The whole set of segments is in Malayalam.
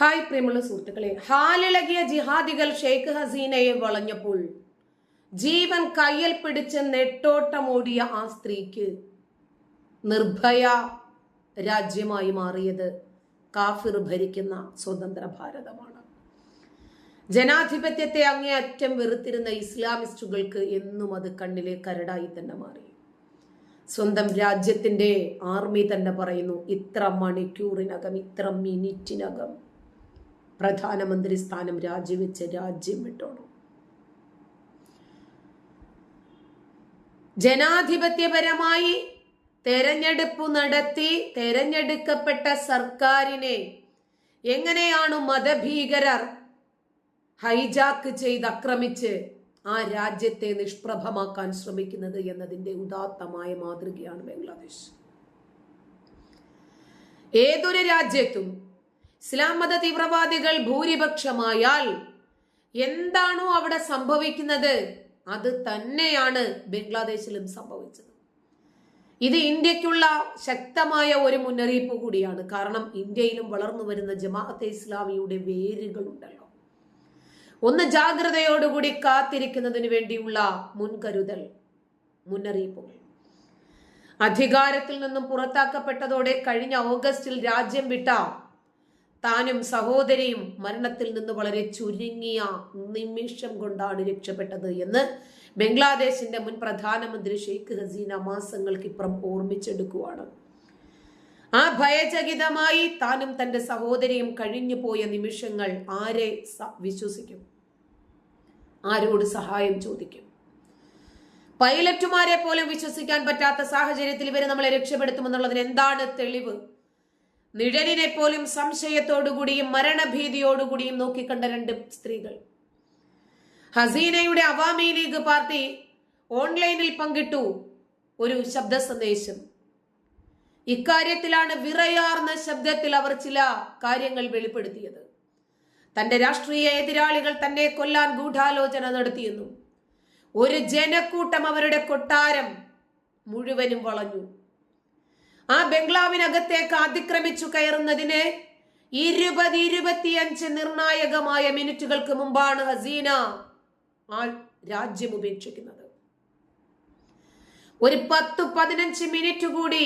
ഹായ് പ്രിയമുള്ള സുഹൃത്തുക്കളെ ഹാലിളകിയ ജിഹാദികൾ ഷെയ്ഖ് ഹസീനയെ വളഞ്ഞപ്പോൾ ജീവൻ കയ്യിൽ പിടിച്ച് നെട്ടോട്ടമോടിയ ആ സ്ത്രീക്ക് നിർഭയ രാജ്യമായി മാറിയത് കാഫിർ ഭരിക്കുന്ന സ്വതന്ത്ര ഭാരതമാണ്. ജനാധിപത്യത്തെ അങ്ങേയറ്റം വെറുത്തിരുന്ന ഇസ്ലാമിസ്റ്റുകൾക്ക് എന്നും അത് കണ്ണിലെ കരടായി തന്നെ മാറി. സ്വന്തം രാജ്യത്തിന്റെ ആർമി തന്നെ പറയുന്നു ഇത്ര മണിക്കൂറിനകം ഇത്ര മിനിറ്റിനകം പ്രധാനമന്ത്രി സ്ഥാനം രാജിവെച്ച് രാജ്യം വിട്ടോണം ജനാധിപത്യപരമായി തെരഞ്ഞെടുപ്പ് നടത്തി തെരഞ്ഞെടുക്കപ്പെട്ട സർക്കാരിനെ എങ്ങനെയാണ് മതഭീകരർ ഹൈജാക്ക് ചെയ്ത് ആക്രമിച്ച് ആ രാജ്യത്തെ നിഷ്പ്രഭമാക്കാൻ ശ്രമിക്കുന്നത് എന്നതിന്റെ ഉദാത്തമായ മാതൃകയാണ് ബംഗ്ലാദേശ്. ഏതൊരു രാജ്യത്തും ഇസ്ലാം മത തീവ്രവാദികൾ ഭൂരിപക്ഷമായാൽ എന്താണോ അവിടെ സംഭവിക്കുന്നത് അത് തന്നെയാണ് ബംഗ്ലാദേശിലും സംഭവിച്ചത്. ഇത് ഇന്ത്യക്കുള്ള ശക്തമായ ഒരു മുന്നറിയിപ്പ് കൂടിയാണ്. കാരണം ഇന്ത്യയിലും വളർന്നു വരുന്ന ജമാഅത്തെ ഇസ്ലാമിയുടെ വേരുകളുണ്ടല്ലോ. ഒന്ന് ജാഗ്രതയോടുകൂടി കാത്തിരിക്കുന്നതിന് വേണ്ടിയുള്ള മുൻകരുതൽ മുന്നറിയിപ്പുകൾ. അധികാരത്തിൽ നിന്നും പുറത്താക്കപ്പെട്ടതോടെ കഴിഞ്ഞ ഓഗസ്റ്റിൽ രാജ്യം വിട്ട താനും സഹോദരിയും മരണത്തിൽ നിന്ന് വളരെ ചുരുങ്ങിയ നിമിഷം കൊണ്ടാണ് രക്ഷപ്പെട്ടത് എന്ന് ബംഗ്ലാദേശിന്റെ മുൻ പ്രധാനമന്ത്രി ഷെയ്ഖ് ഹസീന മാസങ്ങൾക്കിപ്പുറം ഓർമ്മിച്ചെടുക്കുവാണ്. ആ ഭയചകിതമായി താനും തന്റെ സഹോദരിയും കഴിഞ്ഞു പോയ നിമിഷങ്ങൾ ആരെ വിശ്വസിക്കും? ആരോട് സഹായം ചോദിക്കും? പൈലറ്റുമാരെ പോലും വിശ്വസിക്കാൻ പറ്റാത്ത സാഹചര്യത്തിൽ ഇവരെ നമ്മളെ രക്ഷപ്പെടുത്തുമെന്നുള്ളതിന് എന്താണ് തെളിവ്? നിഴലിനെ പോലും സംശയത്തോടുകൂടിയും മരണഭീതിയോടുകൂടിയും നോക്കിക്കണ്ട രണ്ട് സ്ത്രീകൾ. ഹസീനയുടെ അവാമി ലീഗ് പാർട്ടി ഓൺലൈനിൽ പങ്കിട്ടു ഒരു ശബ്ദ സന്ദേശം. ഇക്കാര്യത്തിലാണ് വിറയാർന്ന ശബ്ദത്തിൽ അവർ ചില കാര്യങ്ങൾ വെളിപ്പെടുത്തിയത്. തന്റെ രാഷ്ട്രീയ എതിരാളികൾ തന്നെ കൊല്ലാൻ ഗൂഢാലോചന നടത്തിയെന്നും ഒരു ജനക്കൂട്ടം അവരുടെ കൊട്ടാരം മുഴുവനും വളഞ്ഞു. ആ ബംഗ്ലാവിനകത്തേക്ക് അതിക്രമിച്ചു കയറുന്നതിന് ഇരുപത് ഇരുപത്തിയഞ്ച് നിർണായകമായ മിനിറ്റുകൾക്ക് മുമ്പാണ് ഹസീന ആ രാജ്യം ഉപേക്ഷിക്കുന്നത്. ഒരു പത്ത് പതിനഞ്ച് മിനിറ്റ് കൂടി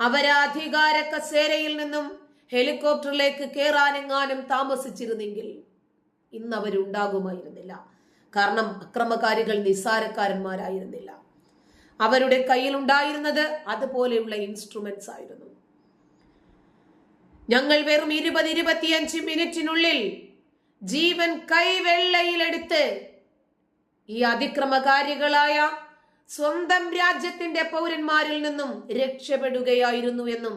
അവരാധികാര കസേരയിൽ നിന്നും ഹെലികോപ്റ്ററിലേക്ക് കയറാനെങ്ങാനും താമസിച്ചിരുന്നെങ്കിൽ ഇന്ന് അവരുണ്ടാകുമായിരുന്നില്ല കാരണം അക്രമകാരികൾ നിസ്സാരക്കാരന്മാരായിരുന്നില്ല. അവരുടെ കയ്യിൽ ഉണ്ടായിരുന്നത് അതുപോലെയുള്ള ഇൻസ്ട്രുമെന്റ്സ് ആയിരുന്നു. ഞങ്ങൾ വെറും ഇരുപത് ഇരുപത്തിയഞ്ച് മിനിറ്റിനുള്ളിൽ ജീവൻ കൈവെള്ളയിലെടുത്ത് ഈ അതിക്രമകാരികളായ സ്വന്തം രാജ്യത്തിന്റെ പൗരന്മാരിൽ നിന്നും രക്ഷപ്പെടുകയായിരുന്നു എന്നും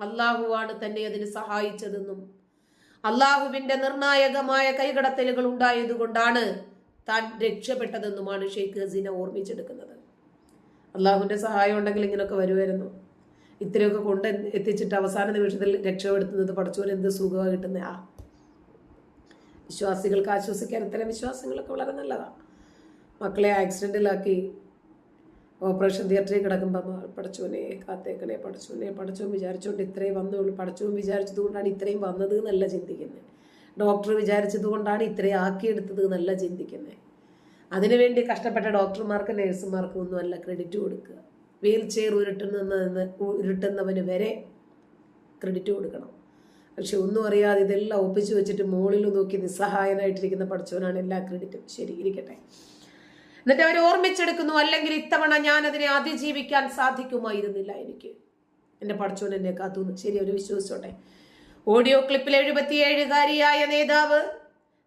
അള്ളാഹുവാണ് തന്നെ അതിന് സഹായിച്ചതെന്നും അള്ളാഹുവിന്റെ നിർണായകമായ കൈകടത്തലുകൾ ഉണ്ടായതുകൊണ്ടാണ് താൻ രക്ഷപ്പെട്ടതെന്നുമാണ് ഷെയ്ഖ് ഹസീന ഓർമ്മിച്ചെടുക്കുന്നത്. അള്ളാഹുവിന്റെ സഹായം ഉണ്ടെങ്കിൽ ഇങ്ങനെയൊക്കെ വരുമായിരുന്നു ഇത്രയൊക്കെ കൊണ്ട് എത്തിച്ചിട്ട് അവസാന നിമിഷത്തിൽ രക്ഷപ്പെടുത്തുന്നത് പഠിച്ചവന് എന്ത് സുഖമാണ് കിട്ടുന്ന? ആ. വിശ്വാസികൾക്ക് ആശ്വസിക്കാൻ ഇത്തരം വിശ്വാസങ്ങളൊക്കെ വളരെ നല്ലതാണ് മക്കളെ ആക്സിഡന്റിലാക്കി ഓപ്പറേഷൻ തിയേറ്ററിൽ കിടക്കുമ്പോൾ പഠിച്ചോനെ കാത്തേക്കണേ പഠിച്ചോനെ പഠിച്ചോൻ വിചാരിച്ചുകൊണ്ട് ഇത്രയും വന്നുള്ളൂ. പഠിച്ചോൻ വിചാരിച്ചത് കൊണ്ടാണ് ഇത്രയും വന്നത് എന്നല്ല ചിന്തിക്കുന്നത് ഡോക്ടർ വിചാരിച്ചത് കൊണ്ടാണ് ഇത്രയും ആക്കിയെടുത്തത് എന്നല്ല ചിന്തിക്കുന്നത് അതിനുവേണ്ടി കഷ്ടപ്പെട്ട ഡോക്ടർമാർക്ക് നേഴ്സുമാർക്കും ഒന്നും അല്ല ക്രെഡിറ്റ് കൊടുക്കുക. വീൽ ചെയർ ഉരുട്ടുന്ന ഉരുട്ടുന്നവന് വരെ ക്രെഡിറ്റ് കൊടുക്കണം. പക്ഷെ ഒന്നും അറിയാതെ ഇതെല്ലാം ഒപ്പിച്ചു വെച്ചിട്ട് മുകളിൽ നോക്കി നിസ്സഹായനായിട്ടിരിക്കുന്ന പഠിച്ചവനാണ് എല്ലാ ക്രെഡിറ്റും ശരി ഇരിക്കട്ടെ. എന്നിട്ട് അവർ ഓർമ്മിച്ചെടുക്കുന്നു അല്ലെങ്കിൽ ഇത്തവണ ഞാൻ അതിനെ അതിജീവിക്കാൻ സാധിക്കുമായിരുന്നില്ല എനിക്ക്. എന്റെ പഠിച്ചോൻ എന്നെ കാത്തുന്നു ശരി അവർ വിശ്വസിച്ചോട്ടെ. ഓഡിയോ ക്ലിപ്പിൽ എഴുപത്തിയേഴുകാരിയായ നേതാവ്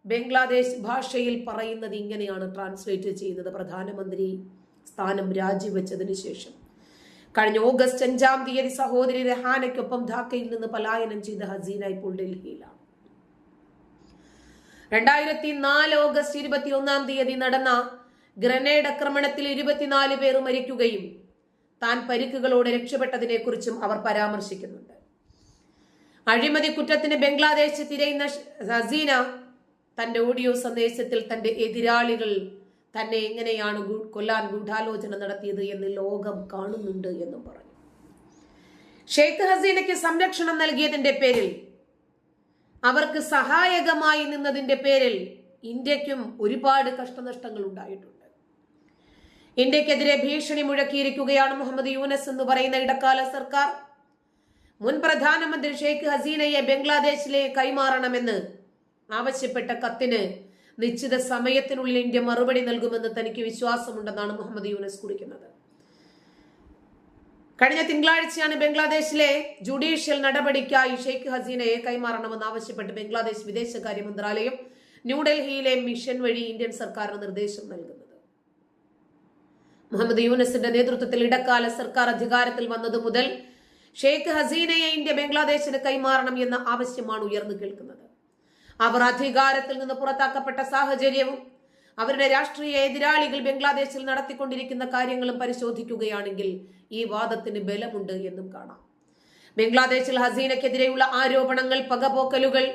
ബംഗ്ലാദേശ് ഭാഷയിൽ പറയുന്നത് ഇങ്ങനെയാണ് ട്രാൻസ്ലേറ്റ് ചെയ്യുന്നത് പ്രധാനമന്ത്രി സ്ഥാനം രാജിവെച്ചതിന് ശേഷം. കഴിഞ്ഞ ഓഗസ്റ്റ് അഞ്ചാം തീയതി സഹോദരി രഹാനയ്ക്കൊപ്പം ധാക്കയിൽ നിന്ന് പലായനം ചെയ്ത ഹസീന ഇപ്പോൾ ഡൽഹിയിലാണ്. രണ്ടായിരത്തി നാല് ഓഗസ്റ്റ് ഇരുപത്തി ഒന്നാം തീയതി നടന്ന ഗ്രനേഡ് ആക്രമണത്തിൽ ഇരുപത്തിനാല് പേർ മരിക്കുകയും താൻ പരിക്കുകളോടെ രക്ഷപ്പെട്ടതിനെ കുറിച്ചും അവർ പരാമർശിക്കുന്നുണ്ട്. അഴിമതി കുറ്റത്തിന് ബംഗ്ലാദേശ് തിരയുന്ന ഹസീന തന്റെ ഓഡിയോ സന്ദേശത്തിൽ തന്റെ എതിരാളികൾ തന്നെ എങ്ങനെയാണ് കൊല്ലാൻ ഗൂഢാലോചന നടത്തിയത് എന്ന് ലോകം കാണുന്നുണ്ട് എന്നും പറഞ്ഞു. ഷെയ്ഖ് ഹസീനയ്ക്ക് സംരക്ഷണം നൽകിയതിന്റെ പേരിൽ അവർക്ക് സഹായകമായി നിന്നതിന്റെ പേരിൽ ഇന്ത്യക്കും ഒരുപാട് കഷ്ടനഷ്ടങ്ങൾ ഉണ്ടായിട്ടുണ്ട്. ഇന്ത്യക്കെതിരെ ഭീഷണി മുഴക്കിയിരിക്കുകയാണ് മുഹമ്മദ് യൂനസ് എന്ന് പറയുന്ന ഇടക്കാല സർക്കാർ. മുൻ പ്രധാനമന്ത്രി ഷെയ്ഖ് ഹസീനയെ ബംഗ്ലാദേശിലെ കൈമാറണമെന്ന് ആവശ്യപ്പെട്ട കത്തിന് നിശ്ചിത സമയത്തിനുള്ളിൽ ഇന്ത്യ മറുപടി നൽകുമെന്ന് തനിക്ക് വിശ്വാസമുണ്ടെന്നാണ് മുഹമ്മദ് യൂനസ് കുറിക്കുന്നത്. കഴിഞ്ഞ തിങ്കളാഴ്ചയാണ് ബംഗ്ലാദേശിലെ ജുഡീഷ്യൽ നടപടിക്കായി ഷെയ്ഖ് ഹസീനയെ കൈമാറണമെന്ന് ആവശ്യപ്പെട്ട് ബംഗ്ലാദേശ് വിദേശകാര്യ മന്ത്രാലയം ന്യൂഡൽഹിയിലെ മിഷൻ വഴി ഇന്ത്യൻ സർക്കാരിന് നിർദ്ദേശം നൽകുന്നത്. മുഹമ്മദ് യൂനസിന്റെ നേതൃത്വത്തിൽ ഇടക്കാല സർക്കാർ അധികാരത്തിൽ വന്നതു മുതൽ ഷെയ്ഖ് ഹസീനയെ ഇന്ത്യ ബംഗ്ലാദേശിന് കൈമാറണം എന്ന ആവശ്യമാണ് ഉയർന്നു കേൾക്കുന്നത്. അവർ അധികാരത്തിൽ നിന്ന് പുറത്താക്കപ്പെട്ട സാഹചര്യവും അവരുടെ രാഷ്ട്രീയ എതിരാളികൾ ബംഗ്ലാദേശിൽ നടത്തിക്കൊണ്ടിരിക്കുന്ന കാര്യങ്ങളും പരിശോധിക്കുകയാണെങ്കിൽ ഈ വാദത്തിന് ബലമുണ്ട് എന്നും കാണാം. ബംഗ്ലാദേശിൽ ഹസീനക്കെതിരെയുള്ള ആരോപണങ്ങൾ പകപോക്കലുകൾ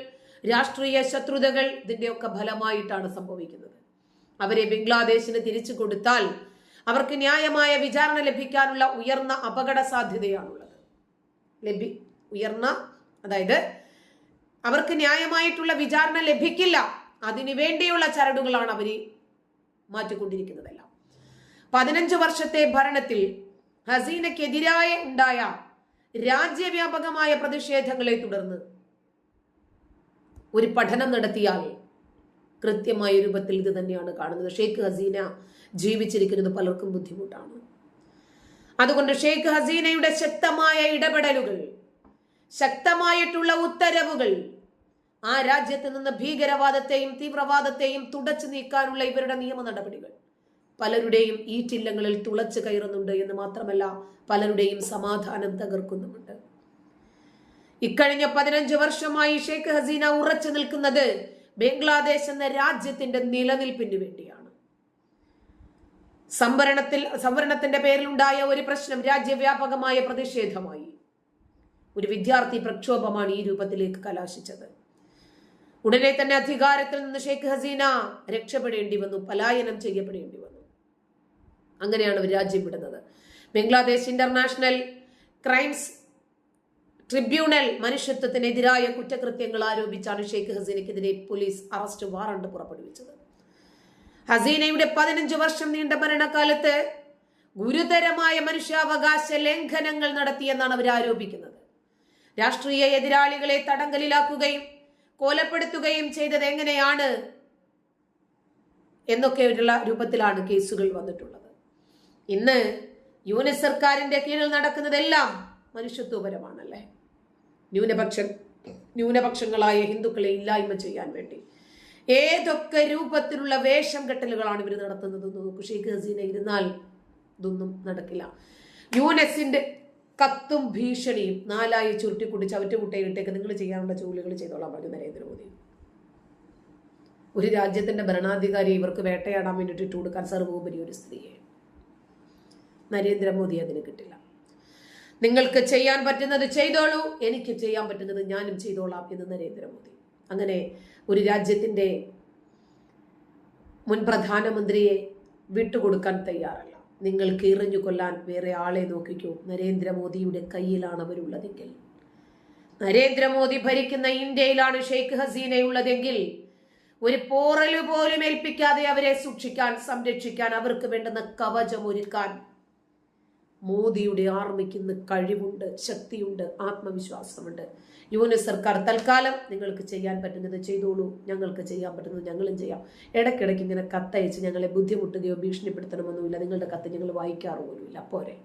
രാഷ്ട്രീയ ശത്രുതകൾ ഇതിന്റെയൊക്കെ ഫലമായിട്ടാണ് സംഭവിക്കുന്നത്. അവരെ ബംഗ്ലാദേശിന് തിരിച്ചു കൊടുത്താൽ അവർക്ക് ന്യായമായ വിചാരണ ലഭിക്കാനുള്ള ഉയർന്ന അപകട സാധ്യതയാണുള്ളത് ലഭി ഉയർന്ന അതായത് അവർക്ക് ന്യായമായിട്ടുള്ള വിചാരണ ലഭിക്കില്ല. അതിനു വേണ്ടിയുള്ള ചരടുകളാണ് അവർ മാറ്റിക്കൊണ്ടിരിക്കുന്നതെല്ലാം. പതിനഞ്ച് വർഷത്തെ ഭരണത്തിൽ ഹസീനക്കെതിരായ ഉണ്ടായ രാജ്യവ്യാപകമായ പ്രതിഷേധങ്ങളെ തുടർന്ന് ഒരു പഠനം നടത്തിയാൽ കൃത്യമായ രൂപത്തിൽ ഇത് തന്നെയാണ് കാണുന്നത്. ഷെയ്ഖ് ഹസീന ജീവിച്ചിരിക്കുന്നത് പലർക്കും ബുദ്ധിമുട്ടാണ്. അതുകൊണ്ട് ഷെയ്ഖ് ഹസീനയുടെ ശക്തമായ ഇടപെടലുകൾ ശക്തമായിട്ടുള്ള ഉത്തരവുകൾ ആ രാജ്യത്ത് നിന്ന് ഭീകരവാദത്തെയും തീവ്രവാദത്തെയും തുടച്ചു നീക്കാനുള്ള ഇവരുടെ നിയമ നടപടികൾ. പലരുടെയും ഈ ചില്ലങ്ങളിൽ തുളച്ചു കയറുന്നുണ്ട് എന്ന് മാത്രമല്ല പലരുടെയും സമാധാനം തകർക്കുന്നുമുണ്ട്. ഇക്കഴിഞ്ഞ പതിനഞ്ച് വർഷമായി ഷെയ്ഖ് ഹസീന ഉറച്ചു നിൽക്കുന്നത് ബംഗ്ലാദേശ് എന്ന രാജ്യത്തിന്റെ നിലനിൽപ്പിന് വേണ്ടിയാണ്. സംവരണത്തിൽ സംവരണത്തിന്റെ പേരിലുണ്ടായ ഒരു പ്രശ്നം രാജ്യവ്യാപകമായ പ്രതിഷേധമായി. ഒരു വിദ്യാർത്ഥി പ്രക്ഷോഭമാണ് ഈ രൂപത്തിലേക്ക് കലാശിച്ചത്. ഉടനെ തന്നെ അധികാരത്തിൽ നിന്ന് ഷെയ്ഖ് ഹസീന രക്ഷപ്പെടേണ്ടി വന്നു പലായനം ചെയ്യപ്പെടേണ്ടി വന്നു. അങ്ങനെയാണ് അവർ രാജ്യം വിടുന്നത്. ബംഗ്ലാദേശ് ഇന്റർനാഷണൽ ക്രൈംസ് ട്രിബ്യൂണൽ മനുഷ്യത്വത്തിനെതിരായ കുറ്റകൃത്യങ്ങൾ ആരോപിച്ചാണ് ഷെയ്ഖ് ഹസീനയ്ക്കെതിരെ പോലീസ് അറസ്റ്റ് വാറണ്ട് പുറപ്പെടുവിച്ചത്. ഹസീനയുടെ പതിനഞ്ച് വർഷം നീണ്ട ഭരണകാലത്ത് ഗുരുതരമായ മനുഷ്യാവകാശ ലംഘനങ്ങൾ നടത്തിയെന്നാണ് അവർ ആരോപിക്കുന്നത്. രാഷ്ട്രീയ എതിരാളികളെ തടങ്കലിലാക്കുകയും കൊലപ്പെടുത്തുകയും ചെയ്തത് എങ്ങനെയാണ്? എന്നൊക്കെയുള്ള രൂപത്തിലാണ് കേസുകൾ വന്നിട്ടുള്ളത്. ഇന്ന് യുഎസ് സർക്കാരിന്റെ കീഴിൽ നടക്കുന്നതെല്ലാം മനുഷ്യത്വപരമാണല്ലേ? ന്യൂനപക്ഷ ന്യൂനപക്ഷങ്ങളായ ഹിന്ദുക്കളെ ഇല്ലായ്മ ചെയ്യാൻ വേണ്ടി. ഏതൊക്കെ രൂപത്തിലുള്ള വേഷം കെട്ടലുകളാണ് ഇവർ നടത്തുന്നത് നോക്കൂ. ഷെയ്ഖ് ഹസീന ഇരുന്നാൽ ഇതൊന്നും നടക്കില്ല. യുനെസിന്റെ കത്തും ഭീഷണിയും നാലായി ചുരുട്ടിക്കൂടി ചവറ്റുകുട്ടയിട്ടേക്ക് നിങ്ങൾ ചെയ്യാനുള്ള ജോലികൾ ചെയ്തോളാം പറഞ്ഞു നരേന്ദ്രമോദി. ഒരു രാജ്യത്തിന്റെ ഭരണാധികാരി ഇവർക്ക് വേട്ടയാടാൻ വേണ്ടിയിട്ട് ഇട്ട് കൊടുക്കാൻ സർവോപരി ഒരു സ്ത്രീയെ. നരേന്ദ്രമോദി അതിന് കിട്ടില്ല. നിങ്ങൾക്ക് ചെയ്യാൻ പറ്റുന്നത് ചെയ്തോളൂ എനിക്ക് ചെയ്യാൻ പറ്റുന്നത് ഞാനും ചെയ്തോളാം എന്ന് നരേന്ദ്രമോദി. അങ്ങനെ ഒരു രാജ്യത്തിന്റെ മുൻ പ്രധാനമന്ത്രിയെ വിട്ടുകൊടുക്കാൻ തയ്യാറല്ല. നിങ്ങൾക്ക് എറിഞ്ഞു കൊല്ലാൻ വേറെ ആളെ നോക്കിക്കൂ. നരേന്ദ്രമോദിയുടെ കയ്യിലാണ് അവരുള്ളതെങ്കിൽ. നരേന്ദ്രമോദി ഭരിക്കുന്ന ഇന്ത്യയിലാണ് ഷെയ്ഖ് ഹസീനയുള്ളതെങ്കിൽ ഒരു പോറൽ പോലും ഏൽപ്പിക്കാതെ അവരെ സൂക്ഷിക്കാൻ സംരക്ഷിക്കാൻ അവർക്ക് വേണ്ടുന്ന കവചം ഒരുക്കാൻ മോദിയുടെ ആർമിക്ക് ഇന്ന് കഴിവുണ്ട് ശക്തിയുണ്ട് ആത്മവിശ്വാസമുണ്ട്. യൂണിറ്റ് സർക്കാർ തൽക്കാലം നിങ്ങൾക്ക് ചെയ്യാൻ പറ്റുന്നത് ചെയ്തോളൂ ഞങ്ങൾക്ക് ചെയ്യാൻ പറ്റുന്നത് ഞങ്ങളും ചെയ്യാം. ഇടയ്ക്കിടയ്ക്ക് ഇങ്ങനെ കത്തയച്ച് ഞങ്ങളെ ബുദ്ധിമുട്ടുകയോ ഭീഷണിപ്പെടുത്തണമെന്നുമില്ല നിങ്ങളുടെ കത്ത് ഞങ്ങൾ വായിക്കാറുപോലുമില്ല. പോരെ.